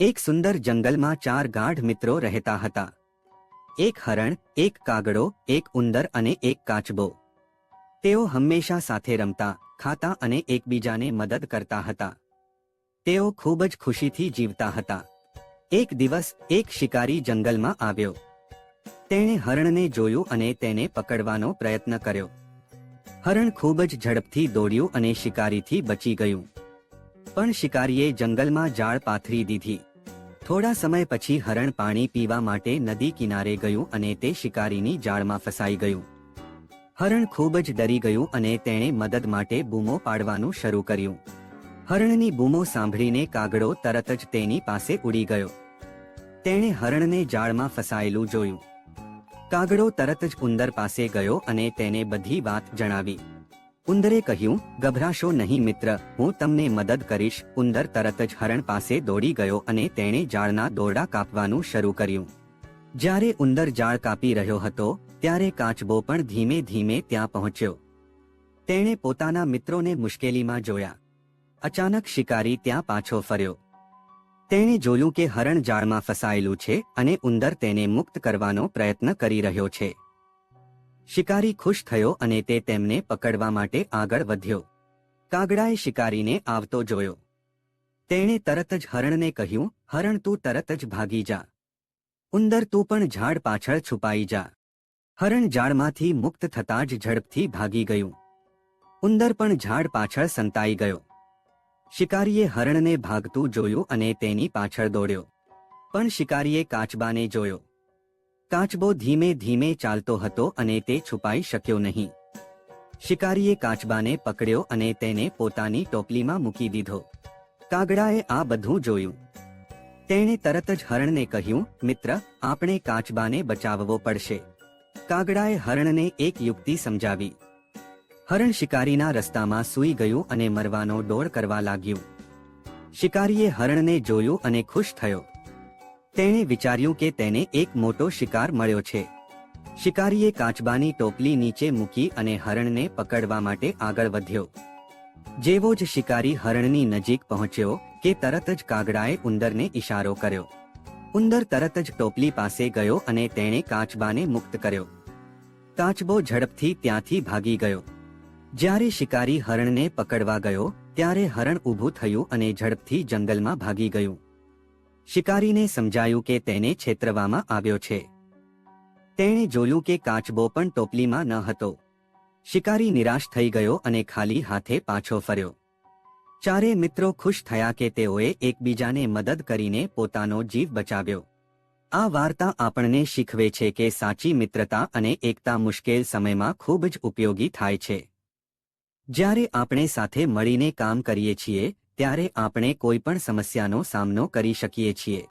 એક સુંદર જંગલમાં ચાર ગાઢ મિત્રો રહેતા હતા. એક હરણ, એક કાગડો, એક ઉંદર અને એક કાચબો. તેઓ હંમેશા સાથે રમતા, ખાતા અને એકબીજાને મદદ કરતા હતા. તેઓ ખૂબ જ ખુશીથી જીવતા હતા. એક દિવસ એક શિકારી જંગલમાં આવ્યો. તેણે હરણને જોયું અને તેને પકડવાનો પ્રયત્ન કર્યો. હરણ ખૂબ જ ઝડપથી દોડ્યું અને શિકારીથી બચી ગયું. પણ શિકારીએ જંગલમાં જાળ પાથરી દીધી. થોડા સમય પછી હરણ પાણી પીવા માટે નદી કિનારે ગયું અને તે શિકારીની જાળમાં ફસાઈ ગયું. હરણ ખૂબ જ ડરી ગયું અને તેણે મદદ માટે બૂમો પાડવાનું શરૂ કર્યું. હરણની બૂમો સાંભળીને કાગડો તરત જ તેની પાસે ઉડી ગયો. તેણે હરણને જાળમાં ફસાયેલું જોયું. કાગડો તરત જ ઉંદર પાસે ગયો અને તેને બધી વાત જણાવી. ઉંદરે કહ્યું, ગભરાશો નહીં મિત્ર, હું તમને મદદ કરીશ. ઉંદર તરત જ હરણ પાસે દોડી ગયો અને તેણે જાળના દોરડા કાપવાનું શરૂ કર્યું. જ્યારે ઉંદર જાળ કાપી રહ્યો હતો, ત્યારે કાચબો પણ ધીમે ધીમે ત્યાં પહોંચ્યો. તેણે પોતાના મિત્રોને મુશ્કેલીમાં જોયા. અચાનક શિકારી ત્યાં પાછો ફર્યો. તેણે જોયું કે હરણ જાળમાં ફસાયેલું છે અને ઉંદર તેને મુક્ત કરવાનો પ્રયત્ન કરી રહ્યો છે. શિકારી ખુશ થયો અને તે તેમને પકડવા માટે આગળ વધ્યો. કાગડાએ શિકારીને આવતો જોયો. તેણે તરત જ હરણને કહ્યું, હરણ, તું તરત જ ભાગી જા. ઉંદર, તું પણ ઝાડ પાછળ છુપાઈ જા. હરણ ઝાડમાંથી મુક્ત થતાં જ ઝડપથી ભાગી ગયું. ઉંદર પણ ઝાડ પાછળ સંતાઈ ગયો. શિકારીએ હરણને ભાગતું જોયું અને તેની પાછળ દોડ્યો. પણ શિકારીએ કાચબાને જોયો. કાચબો ધીમે ધીમે ચાલતો હતો અને તે છુપાઈ શક્યો નહીં. શિકારીએ કાચબાને પકડ્યો અને તેને પોતાની ટોપલીમાં મૂકી દીધો. કાગડાએ આ બધું જોયું. તેણે તરત જ હરણને કહ્યું, મિત્ર, આપણે કાચબાને બચાવવો પડશે. કાગડાએ હરણને એક યુક્તિ સમજાવી. હરણ શિકારીના રસ્તામાં સૂઈ ગયું અને મરવાનો ડોળ કરવા લાગ્યું. શિકારીએ હરણને જોયું અને ખુશ થયો. તેણે વિચાર્યું કે તેને એક મોટો શિકાર મળ્યો છે. શિકારીએ કાચબાની ટોપલી નીચે મૂકી અને હરણને પકડવા માટે આગળ વધ્યો. જેવો જ શિકારી હરણની નજીક પહોંચ્યો કે તરત જ કાગડાએ ઉંદરને ઇશારો કર્યો. ઉંદર તરત જ ટોપલી પાસે ગયો અને તેણે કાચબાને મુક્ત કર્યો. કાચબો ઝડપથી ત્યાંથી ભાગી ગયો. જ્યારે શિકારી હરણને પકડવા ગયો, ત્યારે હરણ ઊભું થયું અને ઝડપથી જંગલમાં ભાગી ગયું. શિકારીને સમજાયું કે તેને છેતરવામાં આવ્યો છે. તેણે જોયું કે કાચબો પણ ટોપલીમાં ન હતો. શિકારી નિરાશ થઈ ગયો અને ખાલી હાથે પાછો ફર્યો. ચારે મિત્રો ખુશ થયા કે તેઓએ એકબીજાને મદદ કરીને પોતાનો જીવ બચાવ્યો. આ વાર્તા આપણને શીખવે છે કે સાચી મિત્રતા અને એકતા મુશ્કેલ સમયમાં ખૂબ જ ઉપયોગી થાય છે. જ્યારે આપણે સાથે મળીને કામ કરીએ છીએ ત્યારે આપણે કોઈ પણ સમસ્યાનો સામનો કરી શકીએ છીએ.